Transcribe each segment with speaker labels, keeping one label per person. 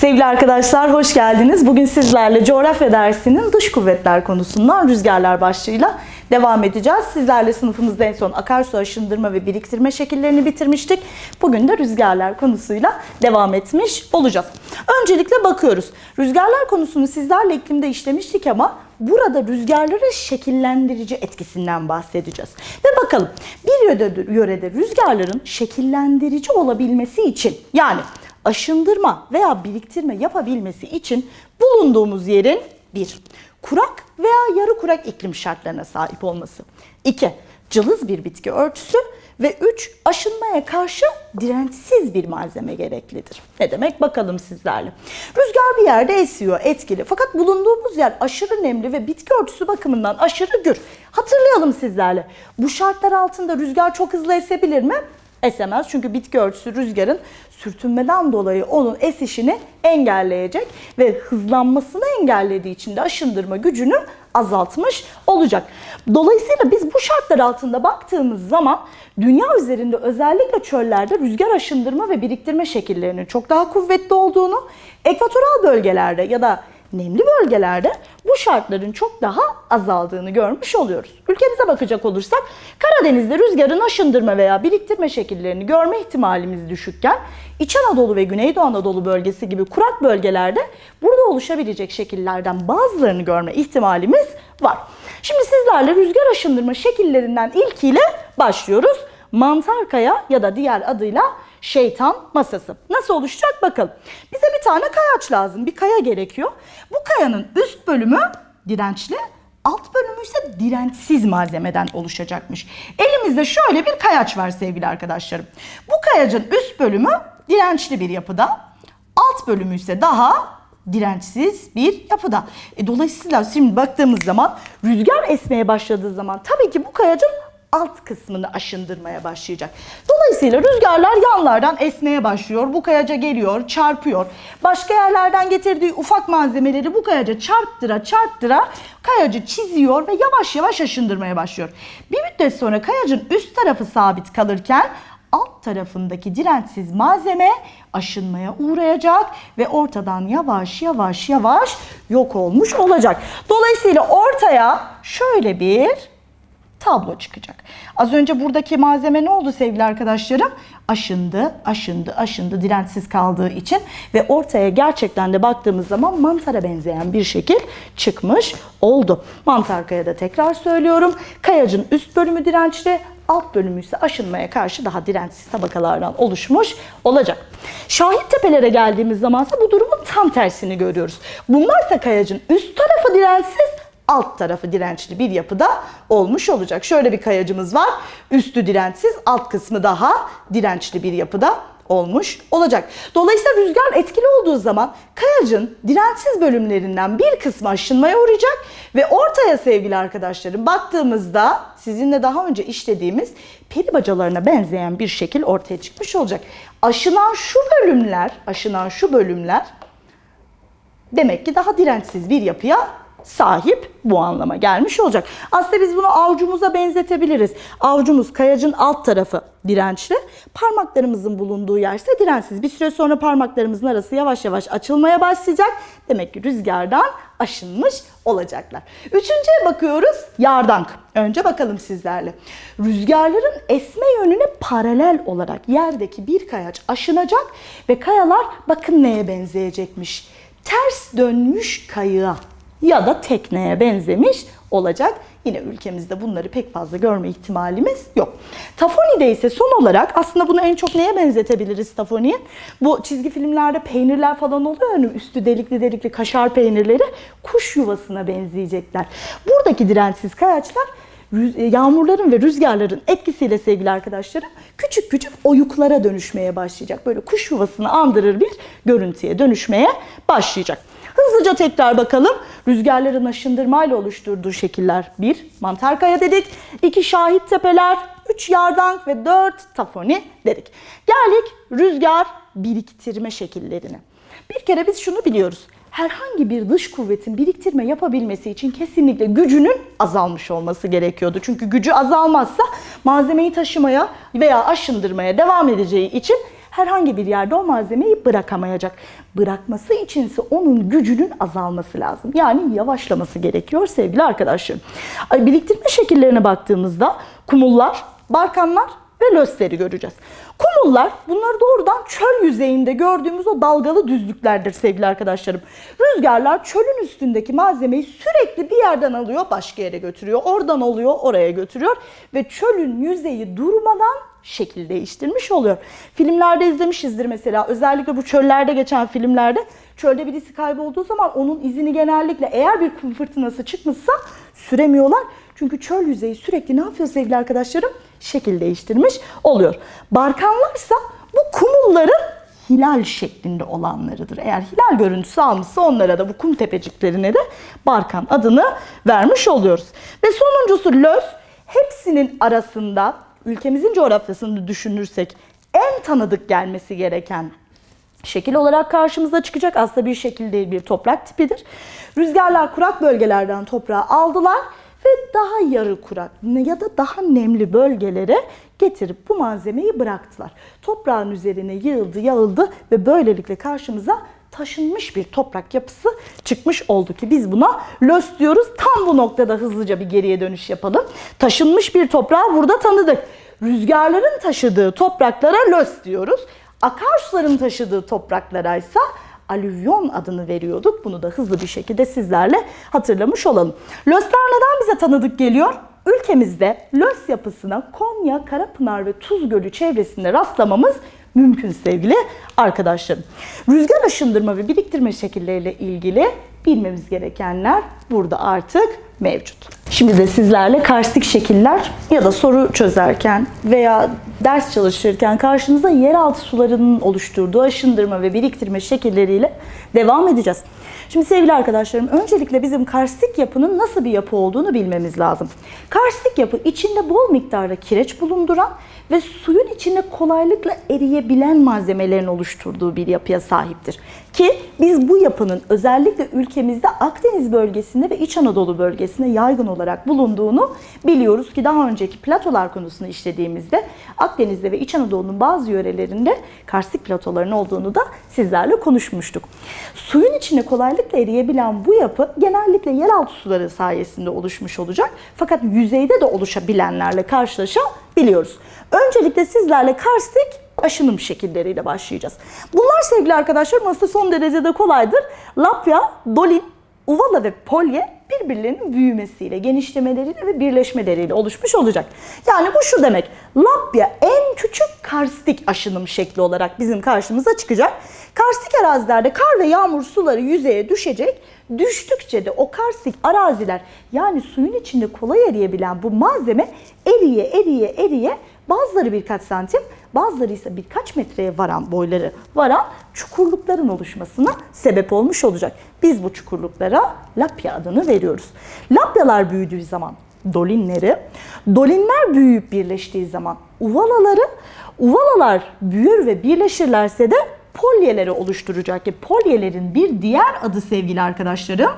Speaker 1: Sevgili arkadaşlar hoş geldiniz. Bugün sizlerle coğrafya dersinin dış kuvvetler konusundan rüzgarlar başlığıyla devam edeceğiz. Sizlerle sınıfımızda en son akarsu aşındırma ve biriktirme şekillerini bitirmiştik. Bugün de rüzgarlar konusuyla devam etmiş olacağız. Öncelikle bakıyoruz. Rüzgarlar konusunu sizlerle iklimde işlemiştik ama burada rüzgarların şekillendirici etkisinden bahsedeceğiz. Ve bakalım bir yörede, yörede rüzgarların şekillendirici olabilmesi için yani aşındırma veya biriktirme yapabilmesi için bulunduğumuz yerin bir, kurak veya yarı kurak iklim şartlarına sahip olması. 2. Cılız bir bitki örtüsü ve 3. Aşınmaya karşı dirençsiz bir malzeme gereklidir. Ne demek bakalım sizlerle. Rüzgar bir yerde esiyor, etkili. Fakat bulunduğumuz yer aşırı nemli ve bitki örtüsü bakımından aşırı gür. Hatırlayalım sizlerle. Bu şartlar altında rüzgar çok hızlı esebilir mi? Esemez çünkü bitki örtüsü rüzgarın sürtünmeden dolayı onun esişini engelleyecek ve hızlanmasını engellediği için de aşındırma gücünü azaltmış olacak. Dolayısıyla biz bu şartlar altında baktığımız zaman dünya üzerinde özellikle çöllerde rüzgar aşındırma ve biriktirme şekillerinin çok daha kuvvetli olduğunu, ekvatoral bölgelerde ya da nemli bölgelerde bu şartların çok daha azaldığını görmüş oluyoruz. Ülkemize bakacak olursak Karadeniz'de rüzgarın aşındırma veya biriktirme şekillerini görme ihtimalimiz düşükken İç Anadolu ve Güneydoğu Anadolu bölgesi gibi kurak bölgelerde burada oluşabilecek şekillerden bazılarını görme ihtimalimiz var. Şimdi sizlerle rüzgar aşındırma şekillerinden ilkiyle başlıyoruz. Mantar kaya ya da diğer adıyla şeytan masası. Nasıl oluşacak bakalım. Bize bir tane kayaç lazım. Bir kaya gerekiyor. Bu kayanın üst bölümü dirençli, alt bölümü ise dirençsiz malzemeden oluşacakmış. Elimizde şöyle bir kayaç var sevgili arkadaşlarım. Bu kayacın üst bölümü dirençli bir yapıda, alt bölümü ise daha dirençsiz bir yapıda. E, dolayısıyla şimdi baktığımız zaman rüzgar esmeye başladığı zaman tabii ki bu kayacın alt kısmını aşındırmaya başlayacak. Dolayısıyla rüzgarlar yanlardan esmeye başlıyor. Bu kayaca geliyor, çarpıyor. Başka yerlerden getirdiği ufak malzemeleri bu kayaca çarptıra çarptıra kayacı çiziyor ve yavaş yavaş aşındırmaya başlıyor. Bir müddet sonra kayacın üst tarafı sabit kalırken alt tarafındaki dirençsiz malzeme aşınmaya uğrayacak ve ortadan yavaş yavaş yavaş yok olmuş olacak. Dolayısıyla ortaya şöyle bir tablo çıkacak. Az önce buradaki malzeme ne oldu sevgili arkadaşlarım? Aşındı, aşındı, aşındı dirençsiz kaldığı için ve ortaya gerçekten de baktığımız zaman mantara benzeyen bir şekil çıkmış oldu. Mantar kayada tekrar söylüyorum. Kayacın üst bölümü dirençli, alt bölümü ise aşınmaya karşı daha dirençsiz tabakalardan oluşmuş olacak. Şahit tepelere geldiğimiz zamansa bu durumun tam tersini görüyoruz. Bunlarsa kayacın üst tarafı dirençsiz, alt tarafı dirençli bir yapıda olmuş olacak. Şöyle bir kayacımız var. Üstü dirençsiz, alt kısmı daha dirençli bir yapıda olmuş olacak. Dolayısıyla rüzgar etkili olduğu zaman kayacın dirençsiz bölümlerinden bir kısmı aşınmaya uğrayacak ve ortaya sevgili arkadaşlarım baktığımızda sizinle daha önce işlediğimiz peri bacalarına benzeyen bir şekil ortaya çıkmış olacak. Aşınan şu bölümler, aşınan şu bölümler demek ki daha dirençsiz bir yapıya sahip bu anlama gelmiş olacak. Aslında biz bunu avcumuza benzetebiliriz. Avcumuz kayacın alt tarafı dirençli. Parmaklarımızın bulunduğu yer ise dirençsiz. Bir süre sonra parmaklarımızın arası yavaş yavaş açılmaya başlayacak. Demek ki rüzgardan aşınmış olacaklar. Üçüncüye bakıyoruz. Yardank. Önce bakalım sizlerle. Rüzgarların esme yönüne paralel olarak yerdeki bir kayaç aşınacak ve kayalar bakın neye benzeyecekmiş. Ters dönmüş kayığa ya da tekneye benzemiş olacak. Yine ülkemizde bunları pek fazla görme ihtimalimiz yok. Tafoni'de ise son olarak aslında bunu en çok neye benzetebiliriz Tafoni'yi? Bu çizgi filmlerde peynirler falan oluyor hani üstü delikli delikli kaşar peynirleri kuş yuvasına benzeyecekler. Buradaki dirençsiz kayaçlar yağmurların ve rüzgarların etkisiyle sevgili arkadaşlarım küçük küçük oyuklara dönüşmeye başlayacak. Böyle kuş yuvasını andırır bir görüntüye dönüşmeye başlayacak. Hızlıca tekrar bakalım. Rüzgarların aşındırmayla oluşturduğu şekiller. Bir, mantar kaya dedik. iki şahit tepeler. Üç, yardank ve dört, tafoni dedik. Geldik rüzgar biriktirme şekillerine. Bir kere biz şunu biliyoruz. Herhangi bir dış kuvvetin biriktirme yapabilmesi için kesinlikle gücünün azalmış olması gerekiyordu. Çünkü gücü azalmazsa malzemeyi taşımaya veya aşındırmaya devam edeceği için herhangi bir yerde o malzemeyi bırakamayacak. Bırakması içinse onun gücünün azalması lazım. Yani yavaşlaması gerekiyor sevgili arkadaşlarım. Biriktirme şekillerine baktığımızda kumullar, barkanlar ve lösleri göreceğiz. Kumullar bunları doğrudan çöl yüzeyinde gördüğümüz o dalgalı düzlüklerdir sevgili arkadaşlarım. Rüzgarlar çölün üstündeki malzemeyi sürekli bir yerden alıyor başka yere götürüyor. Oradan oluyor oraya götürüyor ve çölün yüzeyi durmadan şekil değiştirmiş oluyor. Filmlerde izlemişizdir mesela özellikle bu çöllerde geçen filmlerde çölde birisi kaybolduğu zaman onun izini genellikle eğer bir kum fırtınası çıkmışsa süremiyorlar. Çünkü çöl yüzeyi sürekli ne yapıyor sevgili arkadaşlarım? Şekil değiştirmiş oluyor. Barkanlarsa bu kumulların hilal şeklinde olanlarıdır. Eğer hilal görüntüsü almışsa onlara da bu kum tepeciklerine de Barkan adını vermiş oluyoruz. Ve sonuncusu löz. Hepsinin arasında ülkemizin coğrafyasını düşünürsek en tanıdık gelmesi gereken şekil olarak karşımıza çıkacak. Aslında bir şekil değil bir toprak tipidir. Rüzgarlar kurak bölgelerden toprağı aldılar ve daha yarı kurak ya da daha nemli bölgelere getirip bu malzemeyi bıraktılar. Toprağın üzerine yığıldı, yağıldı ve böylelikle karşımıza taşınmış bir toprak yapısı çıkmış oldu ki biz buna lös diyoruz. Tam bu noktada hızlıca bir geriye dönüş yapalım. Taşınmış bir toprağı burada tanıdık. Rüzgarların taşıdığı topraklara lös diyoruz. Akarsuların taşıdığı topraklara ise alüvyon adını veriyorduk. Bunu da hızlı bir şekilde sizlerle hatırlamış olalım. Lösler neden bize tanıdık geliyor? Ülkemizde lös yapısına Konya, Karapınar ve Tuz Gölü çevresinde rastlamamız mümkün sevgili arkadaşlarım. Rüzgar aşındırma ve biriktirme şekilleriyle ilgili bilmemiz gerekenler burada artık mevcut. Şimdi de sizlerle karstik şekiller ya da soru çözerken veya ders çalışırken karşınıza yeraltı sularının oluşturduğu aşındırma ve biriktirme şekilleriyle devam edeceğiz. Şimdi sevgili arkadaşlarım öncelikle bizim karstik yapının nasıl bir yapı olduğunu bilmemiz lazım. Karstik yapı içinde bol miktarda kireç bulunduran ve suyun içinde kolaylıkla eriyebilen malzemelerin oluşturduğu bir yapıya sahiptir. Ki biz bu yapının özellikle ülkemizde Akdeniz bölgesinde ve İç Anadolu bölgesinde yaygın olarak bulunduğunu biliyoruz ki daha önceki platolar konusunu işlediğimizde Akdeniz'de ve İç Anadolu'nun bazı yörelerinde karstik platoların olduğunu da sizlerle konuşmuştuk. Suyun içinde kolaylıkla eriyebilen bu yapı genellikle yeraltı suları sayesinde oluşmuş olacak. Fakat yüzeyde de oluşabilenlerle karşılaşabiliyoruz. Öncelikle sizlerle karstik aşınım şekilleriyle başlayacağız. Bunlar sevgili arkadaşlar aslında son derecede kolaydır. Lapya, dolin, uvala ve polye birbirlerinin büyümesiyle, genişlemeleriyle ve birleşmeleriyle oluşmuş olacak. Yani bu şu demek. Lapya en küçük karstik aşınım şekli olarak bizim karşımıza çıkacak. Karstik arazilerde kar ve yağmur suları yüzeye düşecek. Düştükçe de o karstik araziler yani suyun içinde kolay eriyebilen bu malzeme eriye eriye eriye bazıları birkaç santim bazıları ise birkaç metreye varan boyları varan çukurlukların oluşmasına sebep olmuş olacak. Biz bu çukurluklara lapya adını veriyoruz. Lapyalar büyüdüğü zaman dolinleri, dolinler büyüyüp birleştiği zaman uvalaları, uvalalar büyür ve birleşirlerse de polyeleri oluşturacak ki polyelerin bir diğer adı sevgili arkadaşlarım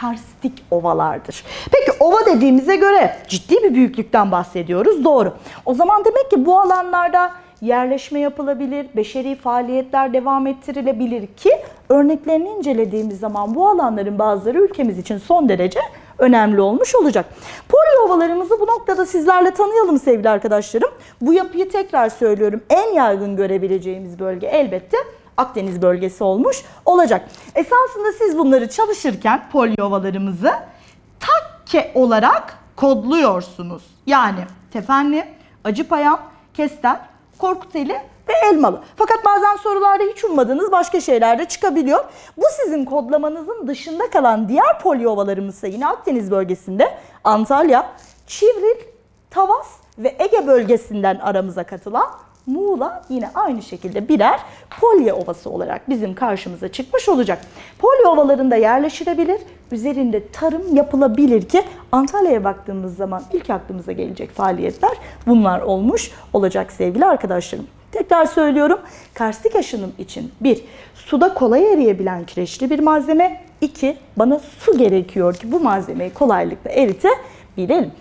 Speaker 1: karstik ovalardır. Peki ova dediğimize göre ciddi bir büyüklükten bahsediyoruz. Doğru. O zaman demek ki bu alanlarda yerleşme yapılabilir, beşeri faaliyetler devam ettirilebilir ki örneklerini incelediğimiz zaman bu alanların bazıları ülkemiz için son derece önemli olmuş olacak. Polyo ovalarımızı bu noktada sizlerle tanıyalım sevgili arkadaşlarım. Bu yapıyı tekrar söylüyorum. En yaygın görebileceğimiz bölge elbette Akdeniz bölgesi olmuş olacak. Esasında siz bunları çalışırken polyo ovalarımızı takke olarak kodluyorsunuz. Yani tefenli, acıpayam, kestel, korkuteli ve elmalı. Fakat bazen sorularda hiç ummadığınız başka şeyler de çıkabiliyor. Bu sizin kodlamanızın dışında kalan diğer polyo ovalarımız ise yine Akdeniz bölgesinde Antalya, Çivril, Tavas ve Ege bölgesinden aramıza katılan Muğla yine aynı şekilde birer polye ovası olarak bizim karşımıza çıkmış olacak. Polye ovalarında yerleşilebilir, üzerinde tarım yapılabilir ki Antalya'ya baktığımız zaman ilk aklımıza gelecek faaliyetler bunlar olmuş olacak sevgili arkadaşlarım. Tekrar söylüyorum. Karstik aşınım için bir, suda kolay eriyebilen kireçli bir malzeme. iki bana su gerekiyor ki bu malzemeyi kolaylıkla eritebilelim.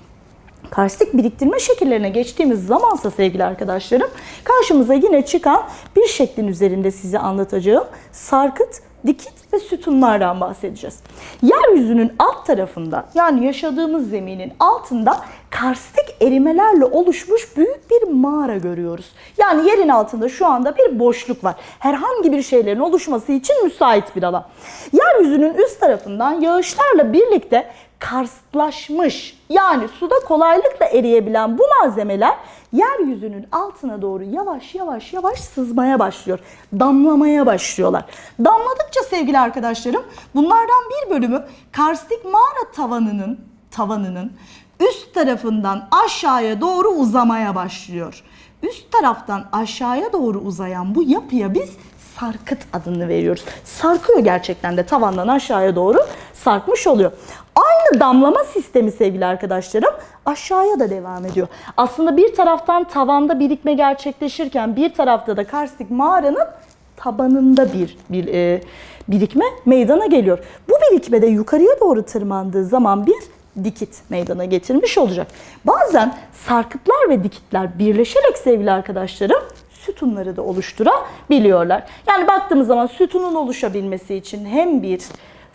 Speaker 1: Karstik biriktirme şekillerine geçtiğimiz zamansa sevgili arkadaşlarım karşımıza yine çıkan bir şeklin üzerinde size anlatacağım sarkıt, dikit ve sütunlardan bahsedeceğiz. Yeryüzünün alt tarafında yani yaşadığımız zeminin altında karstik erimelerle oluşmuş büyük bir mağara görüyoruz. Yani yerin altında şu anda bir boşluk var. Herhangi bir şeylerin oluşması için müsait bir alan. Yeryüzünün üst tarafından yağışlarla birlikte karstlaşmış yani suda kolaylıkla eriyebilen bu malzemeler yeryüzünün altına doğru yavaş yavaş yavaş sızmaya başlıyor. Damlamaya başlıyorlar. Damladıkça sevgili arkadaşlarım bunlardan bir bölümü karstik mağara tavanının tavanının üst tarafından aşağıya doğru uzamaya başlıyor. Üst taraftan aşağıya doğru uzayan bu yapıya biz sarkıt adını veriyoruz. Sarkıyor gerçekten de tavandan aşağıya doğru sarkmış oluyor. Aynı damlama sistemi sevgili arkadaşlarım aşağıya da devam ediyor. Aslında bir taraftan tavanda birikme gerçekleşirken bir tarafta da karstik mağaranın tabanında bir, bir e, birikme meydana geliyor. Bu birikme de yukarıya doğru tırmandığı zaman bir dikit meydana getirmiş olacak. Bazen sarkıtlar ve dikitler birleşerek sevgili arkadaşlarım sütunları da oluşturabiliyorlar. Yani baktığımız zaman sütunun oluşabilmesi için hem bir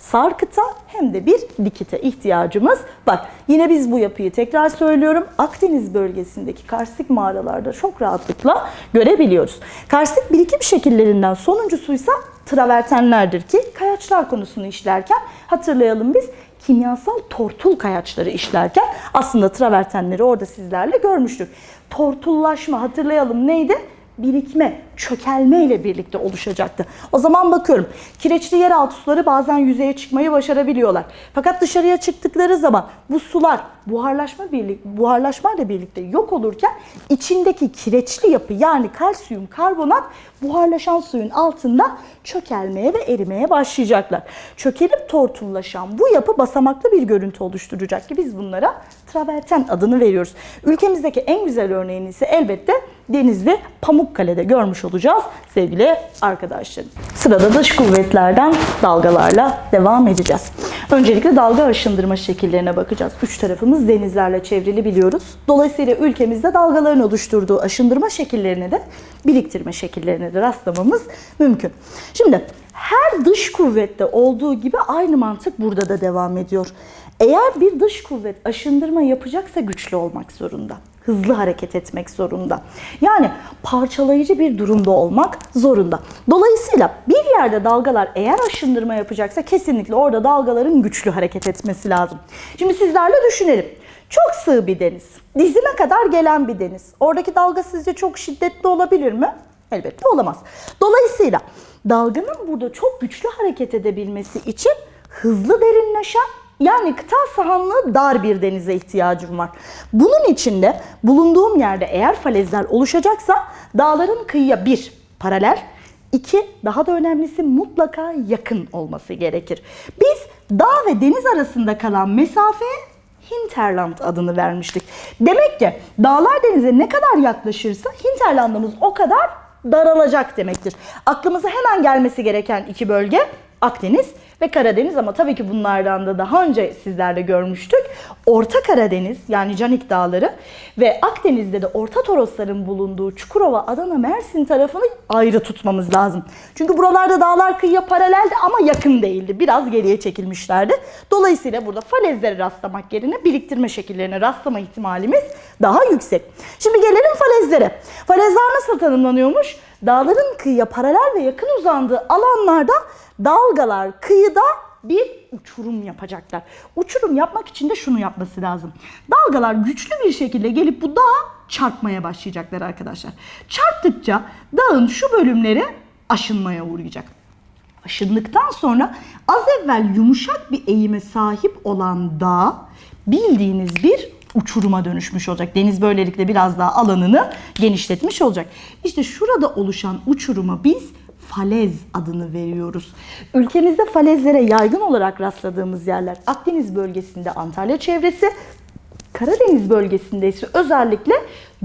Speaker 1: sarkıta hem de bir dikite ihtiyacımız var. Yine biz bu yapıyı tekrar söylüyorum. Akdeniz bölgesindeki karstik mağaralarda çok rahatlıkla görebiliyoruz. Karstik birikim şekillerinden sonuncusuysa travertenlerdir ki kayaçlar konusunu işlerken hatırlayalım biz kimyasal tortul kayaçları işlerken aslında travertenleri orada sizlerle görmüştük. Tortullaşma hatırlayalım neydi? birikme, çökelme ile birlikte oluşacaktı. O zaman bakıyorum kireçli yeraltı suları bazen yüzeye çıkmayı başarabiliyorlar. Fakat dışarıya çıktıkları zaman bu sular buharlaşma birlik, buharlaşmayla birlikte yok olurken içindeki kireçli yapı yani kalsiyum karbonat buharlaşan suyun altında çökelmeye ve erimeye başlayacaklar. Çökelip tortullaşan bu yapı basamaklı bir görüntü oluşturacak ki biz bunlara traverten adını veriyoruz. Ülkemizdeki en güzel örneğini ise elbette Denizli Pamukkale'de görmüş olacağız sevgili arkadaşlarım. Sırada dış kuvvetlerden dalgalarla devam edeceğiz. Öncelikle dalga aşındırma şekillerine bakacağız. Üç tarafımız denizlerle çevrili biliyoruz. Dolayısıyla ülkemizde dalgaların oluşturduğu aşındırma şekillerini de biriktirme şekillerine de rastlamamız mümkün. Şimdi her dış kuvvette olduğu gibi aynı mantık burada da devam ediyor. Eğer bir dış kuvvet aşındırma yapacaksa güçlü olmak zorunda. Hızlı hareket etmek zorunda. Yani parçalayıcı bir durumda olmak zorunda. Dolayısıyla bir yerde dalgalar eğer aşındırma yapacaksa kesinlikle orada dalgaların güçlü hareket etmesi lazım. Şimdi sizlerle düşünelim. Çok sığ bir deniz. Dizime kadar gelen bir deniz. Oradaki dalga sizce çok şiddetli olabilir mi? Elbette olamaz. Dolayısıyla dalganın burada çok güçlü hareket edebilmesi için hızlı derinleşen yani kıta sahanlığı dar bir denize ihtiyacım var. Bunun için de bulunduğum yerde eğer falezler oluşacaksa dağların kıyıya bir paralel, iki daha da önemlisi mutlaka yakın olması gerekir. Biz dağ ve deniz arasında kalan mesafeye hinterland adını vermiştik. Demek ki dağlar denize ne kadar yaklaşırsa hinterlandımız o kadar daralacak demektir. Aklımıza hemen gelmesi gereken iki bölge Akdeniz ve Karadeniz ama tabii ki bunlardan da daha önce sizlerle görmüştük. Orta Karadeniz yani Canik Dağları ve Akdeniz'de de Orta Torosların bulunduğu Çukurova, Adana, Mersin tarafını ayrı tutmamız lazım. Çünkü buralarda dağlar kıyıya paraleldi ama yakın değildi. Biraz geriye çekilmişlerdi. Dolayısıyla burada falezlere rastlamak yerine biriktirme şekillerine rastlama ihtimalimiz daha yüksek. Şimdi gelelim falezlere. Falezler nasıl tanımlanıyormuş? Dağların kıyıya paralel ve yakın uzandığı alanlarda dalgalar kıyıda bir uçurum yapacaklar. Uçurum yapmak için de şunu yapması lazım. Dalgalar güçlü bir şekilde gelip bu dağa çarpmaya başlayacaklar arkadaşlar. Çarptıkça dağın şu bölümleri aşınmaya uğrayacak. Aşındıktan sonra az evvel yumuşak bir eğime sahip olan dağ bildiğiniz bir uçuruma dönüşmüş olacak. Deniz böylelikle biraz daha alanını genişletmiş olacak. İşte şurada oluşan uçuruma biz falez adını veriyoruz. Ülkemizde falezlere yaygın olarak rastladığımız yerler Akdeniz bölgesinde Antalya çevresi, Karadeniz bölgesinde ise özellikle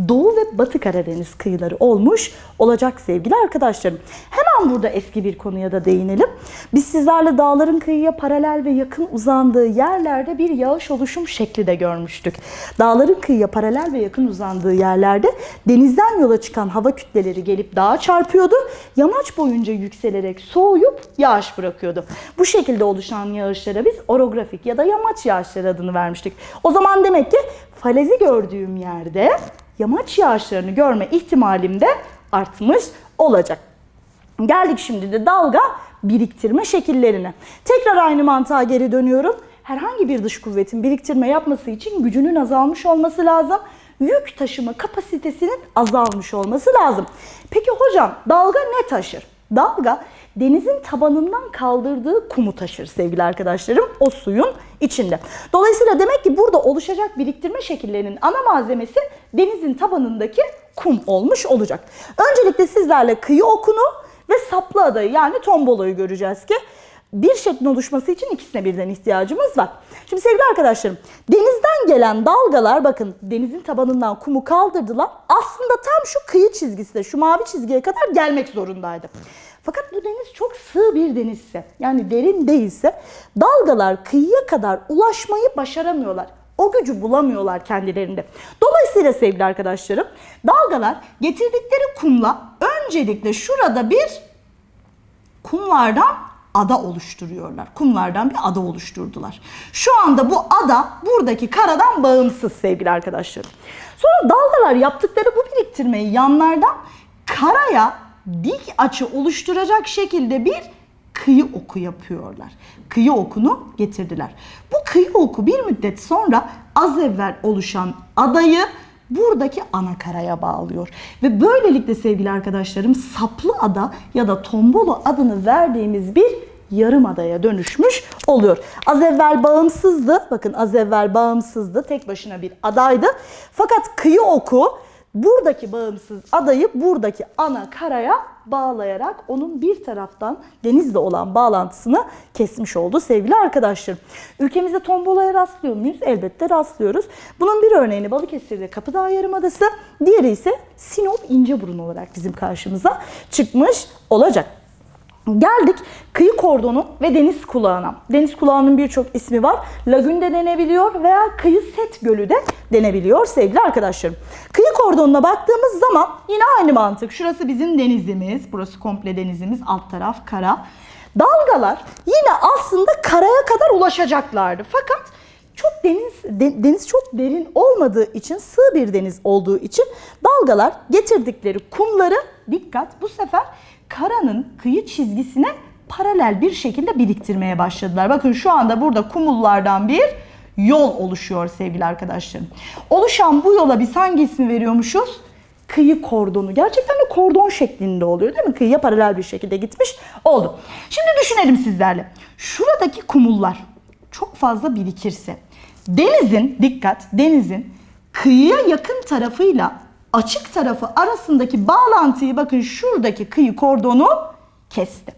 Speaker 1: Doğu ve Batı Karadeniz kıyıları olmuş olacak sevgili arkadaşlarım. Hemen burada eski bir konuya da değinelim. Biz sizlerle dağların kıyıya paralel ve yakın uzandığı yerlerde bir yağış oluşum şekli de görmüştük. Dağların kıyıya paralel ve yakın uzandığı yerlerde denizden yola çıkan hava kütleleri gelip dağa çarpıyordu. Yamaç boyunca yükselerek soğuyup yağış bırakıyordu. Bu şekilde oluşan yağışlara biz orografik ya da yamaç yağışları adını vermiştik. O zaman demek ki falezi gördüğüm yerde yamaç yağışlarını görme ihtimalim de artmış olacak. Geldik şimdi de dalga biriktirme şekillerine. Tekrar aynı mantığa geri dönüyorum. Herhangi bir dış kuvvetin biriktirme yapması için gücünün azalmış olması lazım. Yük taşıma kapasitesinin azalmış olması lazım. Peki hocam dalga ne taşır? Dalga denizin tabanından kaldırdığı kumu taşır sevgili arkadaşlarım o suyun içinde. Dolayısıyla demek ki burada oluşacak biriktirme şekillerinin ana malzemesi denizin tabanındaki kum olmuş olacak. Öncelikle sizlerle kıyı okunu ve saplı adayı yani tomboloyu göreceğiz ki bir şeklin oluşması için ikisine birden ihtiyacımız var. Şimdi sevgili arkadaşlarım denizden gelen dalgalar bakın denizin tabanından kumu kaldırdılar. Aslında tam şu kıyı çizgisine şu mavi çizgiye kadar gelmek zorundaydı. Fakat bu deniz çok sığ bir denizse yani derin değilse dalgalar kıyıya kadar ulaşmayı başaramıyorlar. O gücü bulamıyorlar kendilerinde. Dolayısıyla sevgili arkadaşlarım dalgalar getirdikleri kumla öncelikle şurada bir kumlardan ada oluşturuyorlar. Kumlardan bir ada oluşturdular. Şu anda bu ada buradaki karadan bağımsız sevgili arkadaşlarım. Sonra dalgalar yaptıkları bu biriktirmeyi yanlardan karaya dik açı oluşturacak şekilde bir kıyı oku yapıyorlar. Kıyı okunu getirdiler. Bu kıyı oku bir müddet sonra az evvel oluşan adayı buradaki ana karaya bağlıyor. Ve böylelikle sevgili arkadaşlarım saplı ada ya da tombolo adını verdiğimiz bir yarım adaya dönüşmüş oluyor. Az evvel bağımsızdı. Bakın az evvel bağımsızdı. Tek başına bir adaydı. Fakat kıyı oku buradaki bağımsız adayı buradaki ana karaya bağlayarak onun bir taraftan denizle olan bağlantısını kesmiş oldu sevgili arkadaşlarım. Ülkemizde tombolaya rastlıyor muyuz? Elbette rastlıyoruz. Bunun bir örneğini Balıkesir'de Kapıdağ Yarımadası, diğeri ise Sinop İnceburun olarak bizim karşımıza çıkmış olacak. Geldik kıyı kordonu ve deniz kulağına. Deniz kulağının birçok ismi var. Lagün de denebiliyor veya kıyı set gölü de denebiliyor sevgili arkadaşlarım. Kıyı kordonuna baktığımız zaman yine aynı mantık. Şurası bizim denizimiz. Burası komple denizimiz. Alt taraf kara. Dalgalar yine aslında karaya kadar ulaşacaklardı. Fakat çok deniz de- deniz çok derin olmadığı için sığ bir deniz olduğu için dalgalar getirdikleri kumları dikkat bu sefer karanın kıyı çizgisine paralel bir şekilde biriktirmeye başladılar. Bakın şu anda burada kumullardan bir yol oluşuyor sevgili arkadaşlarım. Oluşan bu yola biz hangi ismi veriyormuşuz? Kıyı kordonu. Gerçekten de kordon şeklinde oluyor değil mi? Kıyıya paralel bir şekilde gitmiş oldu. Şimdi düşünelim sizlerle. Şuradaki kumullar çok fazla birikirse denizin dikkat denizin kıyıya yakın tarafıyla açık tarafı arasındaki bağlantıyı bakın şuradaki kıyı kordonu kesti.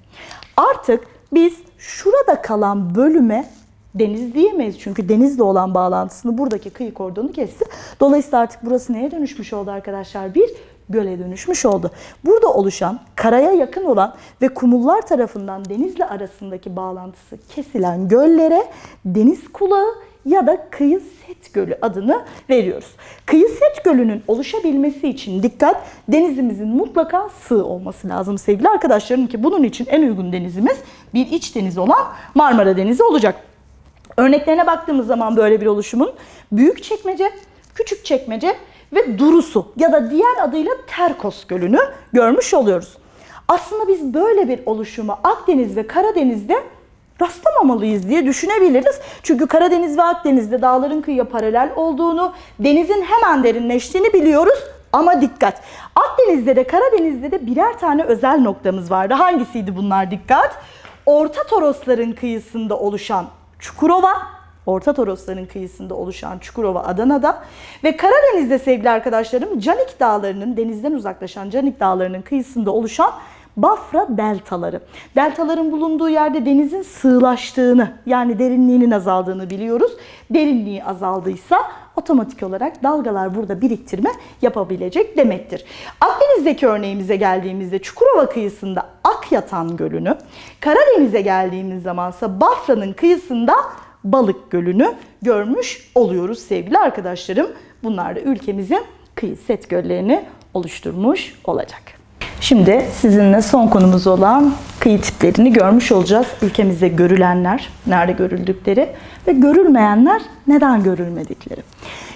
Speaker 1: Artık biz şurada kalan bölüme deniz diyemeyiz. Çünkü denizle olan bağlantısını buradaki kıyı kordonu kesti. Dolayısıyla artık burası neye dönüşmüş oldu arkadaşlar? Bir göle dönüşmüş oldu. Burada oluşan, karaya yakın olan ve kumullar tarafından denizle arasındaki bağlantısı kesilen göllere deniz kulağı ya da kıyı set gölü adını veriyoruz. Kıyı set gölünün oluşabilmesi için dikkat denizimizin mutlaka sığ olması lazım sevgili arkadaşlarım ki bunun için en uygun denizimiz bir iç deniz olan Marmara Denizi olacak. Örneklerine baktığımız zaman böyle bir oluşumun büyük çekmece, küçük çekmece ve durusu ya da diğer adıyla Terkos Gölü'nü görmüş oluyoruz. Aslında biz böyle bir oluşuma Akdeniz ve Karadeniz'de rastlamamalıyız diye düşünebiliriz. Çünkü Karadeniz ve Akdeniz'de dağların kıyıya paralel olduğunu, denizin hemen derinleştiğini biliyoruz. Ama dikkat! Akdeniz'de de Karadeniz'de de birer tane özel noktamız vardı. Hangisiydi bunlar dikkat? Orta Torosların kıyısında oluşan Çukurova, Orta Torosların kıyısında oluşan Çukurova Adana'da ve Karadeniz'de sevgili arkadaşlarım Canik Dağları'nın denizden uzaklaşan Canik Dağları'nın kıyısında oluşan Bafra deltaları. Deltaların bulunduğu yerde denizin sığlaştığını yani derinliğinin azaldığını biliyoruz. Derinliği azaldıysa otomatik olarak dalgalar burada biriktirme yapabilecek demektir. Akdeniz'deki örneğimize geldiğimizde Çukurova kıyısında Akyatan Gölü'nü, Karadeniz'e geldiğimiz zamansa Bafra'nın kıyısında Balık Gölü'nü görmüş oluyoruz sevgili arkadaşlarım. Bunlar da ülkemizin kıyı set göllerini oluşturmuş olacak. Şimdi sizinle son konumuz olan kıyı tiplerini görmüş olacağız. Ülkemizde görülenler, nerede görüldükleri ve görülmeyenler neden görülmedikleri.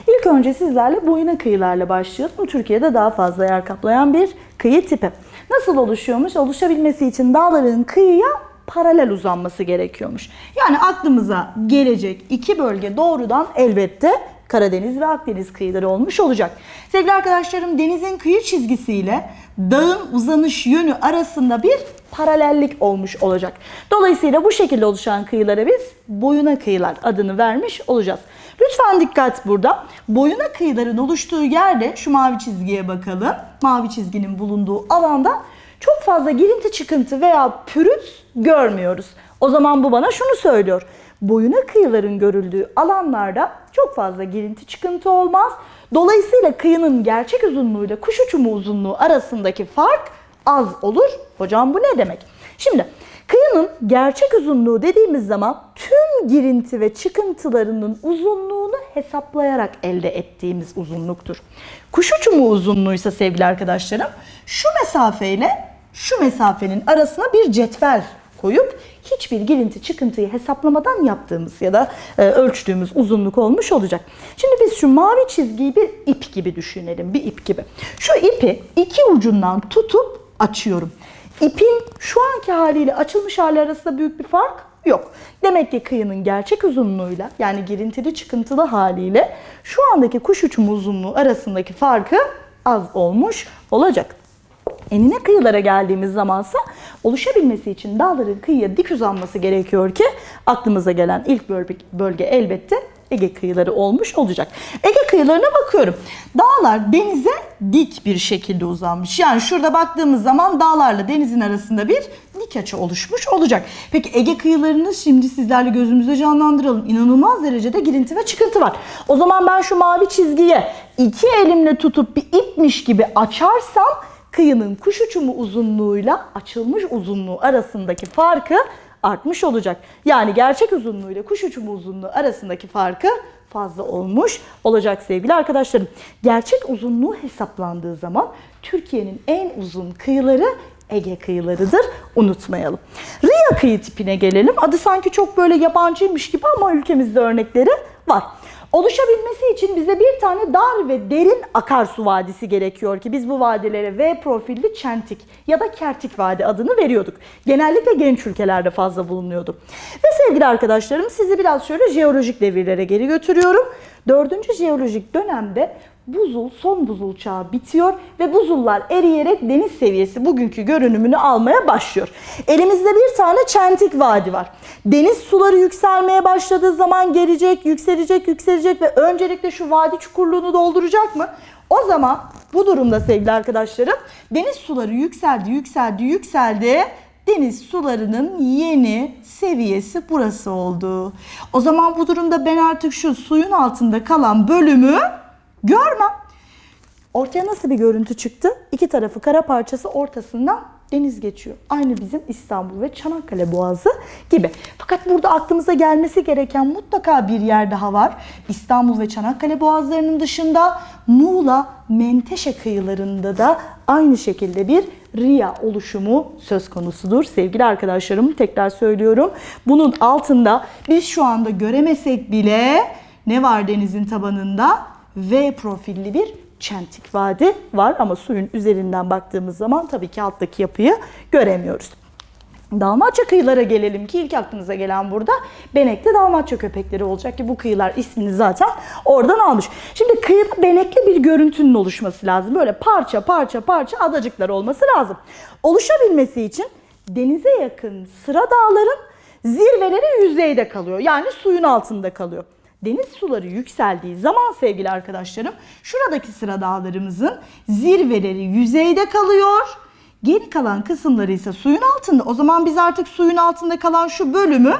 Speaker 1: İlk önce sizlerle boyuna kıyılarla başlayalım. Türkiye'de daha fazla yer kaplayan bir kıyı tipi. Nasıl oluşuyormuş? Oluşabilmesi için dağların kıyıya paralel uzanması gerekiyormuş. Yani aklımıza gelecek iki bölge doğrudan elbette Karadeniz ve Akdeniz kıyıları olmuş olacak. Sevgili arkadaşlarım denizin kıyı çizgisiyle dağın uzanış yönü arasında bir paralellik olmuş olacak. Dolayısıyla bu şekilde oluşan kıyılara biz boyuna kıyılar adını vermiş olacağız. Lütfen dikkat burada. Boyuna kıyıların oluştuğu yerde şu mavi çizgiye bakalım. Mavi çizginin bulunduğu alanda çok fazla girinti çıkıntı veya pürüz görmüyoruz. O zaman bu bana şunu söylüyor. Boyuna kıyıların görüldüğü alanlarda çok fazla girinti çıkıntı olmaz. Dolayısıyla kıyının gerçek uzunluğuyla kuş uçumu uzunluğu arasındaki fark az olur. Hocam bu ne demek? Şimdi kıyının gerçek uzunluğu dediğimiz zaman tüm girinti ve çıkıntılarının uzunluğunu hesaplayarak elde ettiğimiz uzunluktur. Kuş uçumu uzunluğuysa sevgili arkadaşlarım şu mesafeyle şu mesafenin arasına bir cetvel koyup hiçbir girinti çıkıntıyı hesaplamadan yaptığımız ya da e, ölçtüğümüz uzunluk olmuş olacak. Şimdi biz şu mavi çizgiyi bir ip gibi düşünelim. Bir ip gibi. Şu ipi iki ucundan tutup açıyorum. İpin şu anki haliyle açılmış hali arasında büyük bir fark yok. Demek ki kıyının gerçek uzunluğuyla yani girintili çıkıntılı haliyle şu andaki kuş uçumu uzunluğu arasındaki farkı az olmuş olacak. Enine kıyılara geldiğimiz zamansa oluşabilmesi için dağların kıyıya dik uzanması gerekiyor ki aklımıza gelen ilk bölge, elbette Ege kıyıları olmuş olacak. Ege kıyılarına bakıyorum. Dağlar denize dik bir şekilde uzanmış. Yani şurada baktığımız zaman dağlarla denizin arasında bir dik açı oluşmuş olacak. Peki Ege kıyılarını şimdi sizlerle gözümüzde canlandıralım. İnanılmaz derecede girinti ve çıkıntı var. O zaman ben şu mavi çizgiye iki elimle tutup bir ipmiş gibi açarsam kıyının kuş uçumu uzunluğuyla açılmış uzunluğu arasındaki farkı artmış olacak. Yani gerçek uzunluğuyla kuş uçumu uzunluğu arasındaki farkı fazla olmuş olacak sevgili arkadaşlarım. Gerçek uzunluğu hesaplandığı zaman Türkiye'nin en uzun kıyıları Ege kıyılarıdır. Unutmayalım. Ria kıyı tipine gelelim. Adı sanki çok böyle yabancıymış gibi ama ülkemizde örnekleri var. Oluşabilmesi için bize bir tane dar ve derin akarsu vadisi gerekiyor ki biz bu vadilere V profilli çentik ya da kertik vadi adını veriyorduk. Genellikle genç ülkelerde fazla bulunuyordu. Ve sevgili arkadaşlarım sizi biraz şöyle jeolojik devirlere geri götürüyorum. Dördüncü jeolojik dönemde buzul, son buzul çağı bitiyor ve buzullar eriyerek deniz seviyesi bugünkü görünümünü almaya başlıyor. Elimizde bir tane çentik vadi var. Deniz suları yükselmeye başladığı zaman gelecek, yükselecek, yükselecek ve öncelikle şu vadi çukurluğunu dolduracak mı? O zaman bu durumda sevgili arkadaşlarım deniz suları yükseldi, yükseldi, yükseldi. Deniz sularının yeni seviyesi burası oldu. O zaman bu durumda ben artık şu suyun altında kalan bölümü görmem. Ortaya nasıl bir görüntü çıktı? İki tarafı kara parçası ortasından deniz geçiyor. Aynı bizim İstanbul ve Çanakkale Boğazı gibi. Fakat burada aklımıza gelmesi gereken mutlaka bir yer daha var. İstanbul ve Çanakkale Boğazlarının dışında Muğla, Menteşe kıyılarında da aynı şekilde bir Ria oluşumu söz konusudur. Sevgili arkadaşlarım tekrar söylüyorum. Bunun altında biz şu anda göremesek bile ne var denizin tabanında? V profilli bir çentik vadi var ama suyun üzerinden baktığımız zaman tabii ki alttaki yapıyı göremiyoruz. Dalmatça kıyılara gelelim ki ilk aklınıza gelen burada benekli Dalmatça köpekleri olacak ki bu kıyılar ismini zaten oradan almış. Şimdi kıyıda benekli bir görüntünün oluşması lazım. Böyle parça parça parça adacıklar olması lazım. Oluşabilmesi için denize yakın sıra dağların zirveleri yüzeyde kalıyor. Yani suyun altında kalıyor deniz suları yükseldiği zaman sevgili arkadaşlarım şuradaki sıra dağlarımızın zirveleri yüzeyde kalıyor. Geri kalan kısımları ise suyun altında. O zaman biz artık suyun altında kalan şu bölümü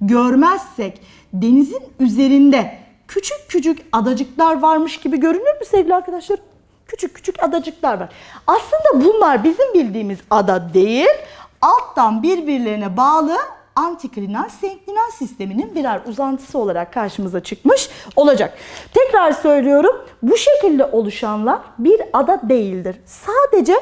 Speaker 1: görmezsek denizin üzerinde küçük küçük adacıklar varmış gibi görünür mü sevgili arkadaşlar? Küçük küçük adacıklar var. Aslında bunlar bizim bildiğimiz ada değil, alttan birbirlerine bağlı antiklinal senklinal sisteminin birer uzantısı olarak karşımıza çıkmış olacak. Tekrar söylüyorum bu şekilde oluşanlar bir ada değildir. Sadece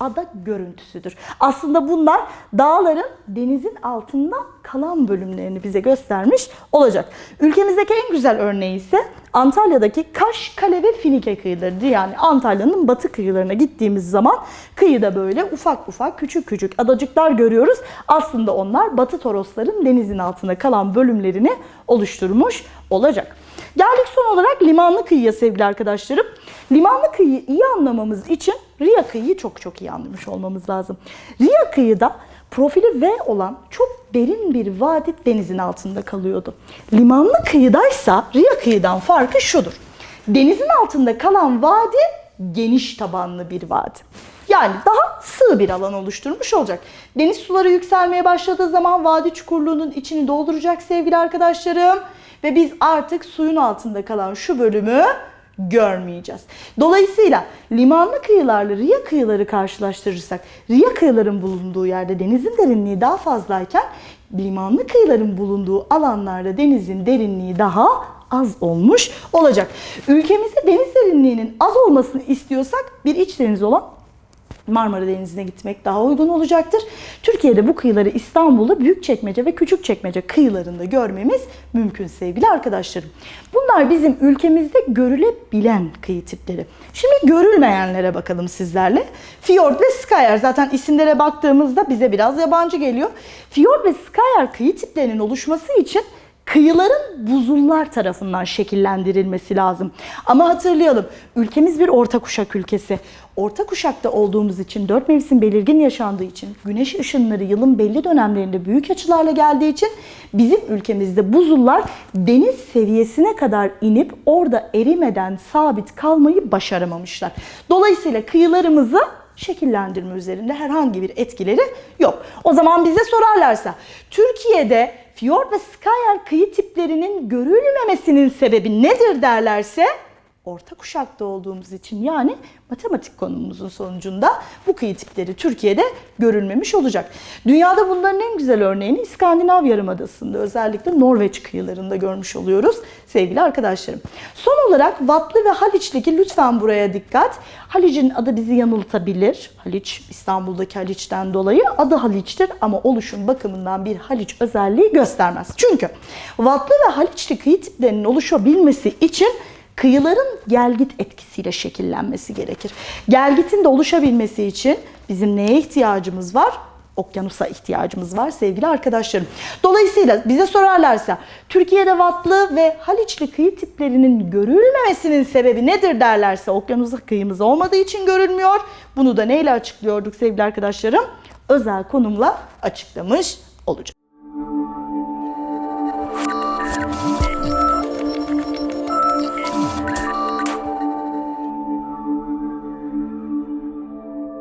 Speaker 1: ada görüntüsüdür. Aslında bunlar dağların denizin altında kalan bölümlerini bize göstermiş olacak. Ülkemizdeki en güzel örneği ise Antalya'daki Kaş, Kale ve Finike kıyılarıdır. Yani Antalya'nın batı kıyılarına gittiğimiz zaman kıyıda böyle ufak ufak küçük küçük adacıklar görüyoruz. Aslında onlar Batı Torosların denizin altında kalan bölümlerini oluşturmuş olacak. Geldik son olarak limanlı kıyıya sevgili arkadaşlarım. Limanlı kıyıyı iyi anlamamız için Riya kıyıyı çok çok iyi anlamış olmamız lazım. Riya kıyıda profili V olan çok derin bir vadi denizin altında kalıyordu. Limanlı kıyıdaysa Riya kıyıdan farkı şudur. Denizin altında kalan vadi geniş tabanlı bir vadi. Yani daha sığ bir alan oluşturmuş olacak. Deniz suları yükselmeye başladığı zaman vadi çukurluğunun içini dolduracak sevgili arkadaşlarım. Ve biz artık suyun altında kalan şu bölümü görmeyeceğiz. Dolayısıyla limanlı kıyılarla Riya kıyıları karşılaştırırsak Riya kıyıların bulunduğu yerde denizin derinliği daha fazlayken limanlı kıyıların bulunduğu alanlarda denizin derinliği daha az olmuş olacak. Ülkemizde deniz derinliğinin az olmasını istiyorsak bir iç deniz olan Marmara Denizi'ne gitmek daha uygun olacaktır. Türkiye'de bu kıyıları İstanbul'da Büyükçekmece ve Küçükçekmece kıyılarında görmemiz mümkün sevgili arkadaşlarım. Bunlar bizim ülkemizde görülebilen kıyı tipleri. Şimdi görülmeyenlere bakalım sizlerle. Fjord ve Skyer zaten isimlere baktığımızda bize biraz yabancı geliyor. Fjord ve Skyer kıyı tiplerinin oluşması için kıyıların buzullar tarafından şekillendirilmesi lazım. Ama hatırlayalım ülkemiz bir orta kuşak ülkesi. Orta kuşakta olduğumuz için dört mevsim belirgin yaşandığı için güneş ışınları yılın belli dönemlerinde büyük açılarla geldiği için bizim ülkemizde buzullar deniz seviyesine kadar inip orada erimeden sabit kalmayı başaramamışlar. Dolayısıyla kıyılarımızı şekillendirme üzerinde herhangi bir etkileri yok. O zaman bize sorarlarsa Türkiye'de Fjord ve Skyer kıyı tiplerinin görülmemesinin sebebi nedir derlerse orta kuşakta olduğumuz için yani matematik konumumuzun sonucunda bu kıyı tipleri Türkiye'de görülmemiş olacak. Dünyada bunların en güzel örneğini İskandinav Yarımadası'nda özellikle Norveç kıyılarında görmüş oluyoruz sevgili arkadaşlarım. Son olarak Vatlı ve Haliç'teki lütfen buraya dikkat. Haliç'in adı bizi yanıltabilir. Haliç İstanbul'daki Haliç'ten dolayı adı Haliç'tir ama oluşum bakımından bir Haliç özelliği göstermez. Çünkü Vatlı ve Haliçli kıyı tiplerinin oluşabilmesi için kıyıların gelgit etkisiyle şekillenmesi gerekir. Gelgitin de oluşabilmesi için bizim neye ihtiyacımız var? Okyanusa ihtiyacımız var sevgili arkadaşlarım. Dolayısıyla bize sorarlarsa Türkiye'de Vatlı ve Haliçli kıyı tiplerinin görülmemesinin sebebi nedir derlerse okyanusa kıyımız olmadığı için görülmüyor. Bunu da neyle açıklıyorduk sevgili arkadaşlarım? Özel konumla açıklamış olacak.